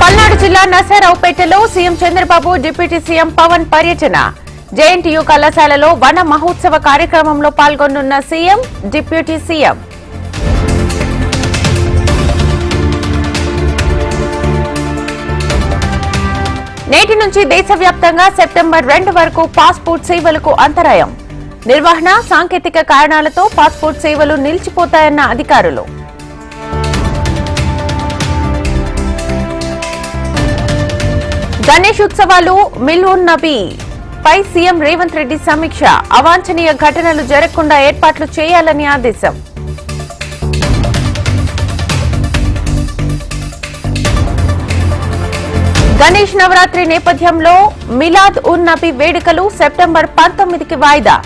పల్నాడు జిల్లా నరసరావుపేటలో CM Chandrababu deputy CM Pawan పర్యటన. JNTU కళాశాలలో వన మహోత్సవ కార్యక్రమంలో పాల్గొనున్న సీఎం డిప్యూటీ సీఎం. నేటి నుంచి దేశవ్యాప్తంగా సెప్టెంబర్ రెండు వరకు పాస్పోర్ట్ సేవలకు అంతరాయం. నిర్వహణ సాంకేతిక కారణాలతో పాస్పోర్ట్ సేవలు నిలిచిపోతాయన్న అధికారులు. గణేష్ ఉత్సవాలు మిల్లున్ నబీ. పై సీఎం రేవంత్ రెడ్డి సమీక్ష. అవాంఛనీయ ఘటనలు జరగకుండా ఏర్పాట్లు చేయాలని ఆదేశం. గణేష్ నవరాత్రి నేపథ్యంలో మిలాద్ ఉన్ నబీ వేడుకలు సెప్టెంబర్ పంతొమ్మిదికి వాయిదా.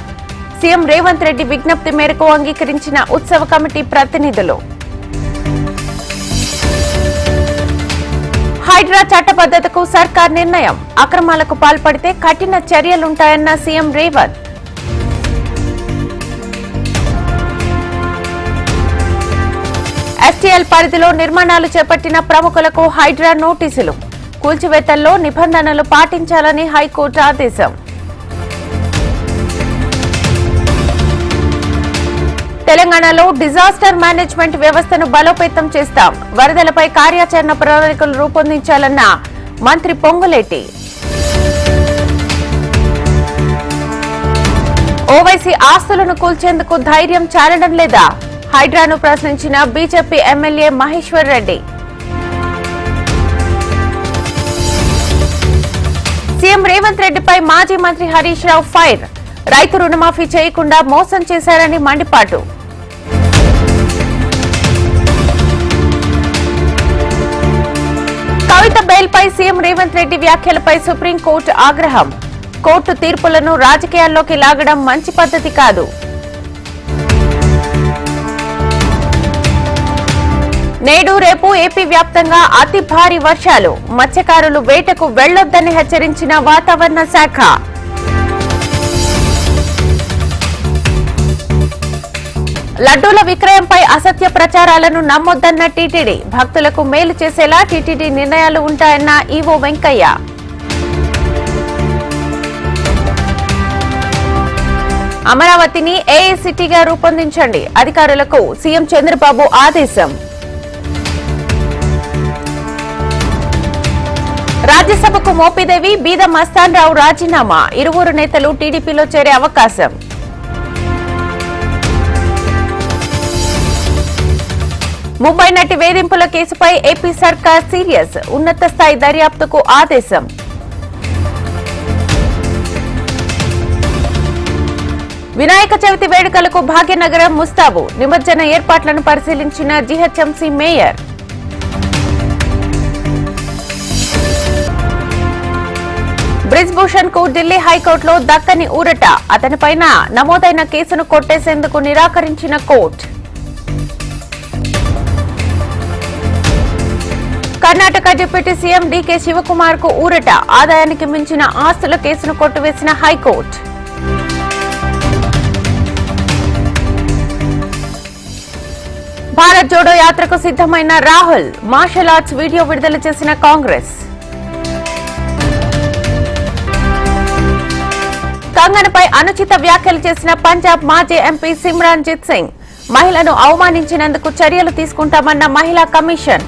సీఎం రేవంత్ రెడ్డి విజ్ఞప్తి మేరకు అంగీకరించిన ఉత్సవ కమిటీ ప్రతినిధులు. హైడ్రా చట్టబద్దతకు సర్కార్ నిర్ణయం. అక్రమాలకు పాల్పడితే కఠిన చర్యలుంటాయన్న సీఎం రేవంత్. ఎస్టీఎల్ పరిధిలో నిర్మాణాలు చేపట్టిన ప్రముఖులకు హైడ్రా నోటీసులు. కూల్చివేతల్లో నిబంధనలు పాటించాలని హైకోర్టు ఆదేశం. తెలంగాణలో డిజాస్టర్ మేనేజ్మెంట్ వ్యవస్థను బలోపేతం చేస్తాం. వరదలపై కార్యాచరణ ప్రణాళికలు రూపొందించాలన్న మంత్రి పొంగులేటి. ఓవైసీ ఆస్తులను కూల్చేందుకు ధైర్యం చాలడం లేదా? హైడ్రాను ప్రశ్నించిన BJP MLA Maheshwar Reddy. CM Revanth రెడ్డిపై మాజీ మంత్రి హరీష్ రావు ఫైర్. రైతు రుణమాఫీ చేయకుండా మోసం చేశారని మండిపాటు. కవిత బెయిల్పై సీఎం రేవంత్ రెడ్డి వ్యాఖ్యలపై సుప్రీంకోర్టు ఆగ్రహం. కోర్టు తీర్పులను రాజకీయాల్లోకి లాగడం మంచి పద్ధతి కాదు. నేడు రేపు ఏపీ వ్యాప్తంగా అతి భారీ వర్షాలు. మత్స్యకారులు వేటకు వెళ్ళొద్దని హెచ్చరించిన వాతావరణ శాఖ. లడ్డూల విక్రయంపై అసత్య ప్రచారాలను నమ్మొద్దన్న టీటీడీ. భక్తులకు మేలు చేసేలా టీటీడీ నిర్ణయాలు ఉంటాయన్న ఈవో వెంకయ్య. అమరావతిని ఏఏ సిటీగా రూపొందించండి. అధికారులకు సీఎం చంద్రబాబు ఆదేశం. రాజ్యసభకు మోపిదేవి బీద మస్తాన్ రావు రాజీనామా. ఇరువురు నేతలు టీడీపీలో చేరే అవకాశం. ముంబై నటి వేధింపుల కేసుపై ఏపీ సర్కార్ సీరియస్. ఉన్నత స్థాయి దర్యాప్తుకు ఆదేశం. వినాయక చవితి వేడుకలకు భాగ్యనగరం ముస్తాబు. నిమజ్జన ఏర్పాట్లను పరిశీలించిన జీహెచ్ఎంసీ మేయర్. బ్రిజ్భూషణ్కు ఢిల్లీ హైకోర్టులో దక్కని ఊరట. అతనిపైన నమోదైన కేసును కొట్టేసేందుకు నిరాకరించిన court. Karnataka deputy CM DK శివకుమార్కు ఊరట. ఆదాయానికి మించిన ఆస్తుల కేసును కొట్టువేసిన హైకోర్టు. భారత్ జోడో యాత్రకు సిద్ధమైన రాహుల్ మార్షల్ ఆర్ట్స్ వీడియో విడుదల చేసిన కాంగ్రెస్. కంగనపై అనుచిత వ్యాఖ్యలు చేసిన పంజాబ్ మాజీ ఎంపీ సిమ్రాన్ జిత్ సింగ్. మహిళను అవమానించినందుకు చర్యలు తీసుకుంటామన్న మహిళా కమిషన్.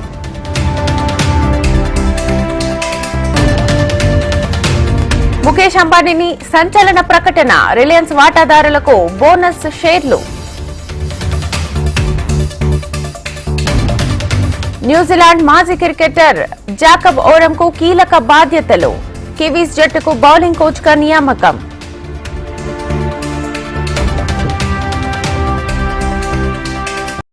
ముఖేష్ అంబానీని సంచలన ప్రకటన రిలయన్స్ వాటాదారులకు బోనస్ షేర్లు. న్యూజిలాండ్ మాజీ క్రికెటర్ జాకబ్ ఓరంకు కీలక బాధ్యతలు. కివీస్ జట్టుకు బౌలింగ్ కోచ్గా నియామకం.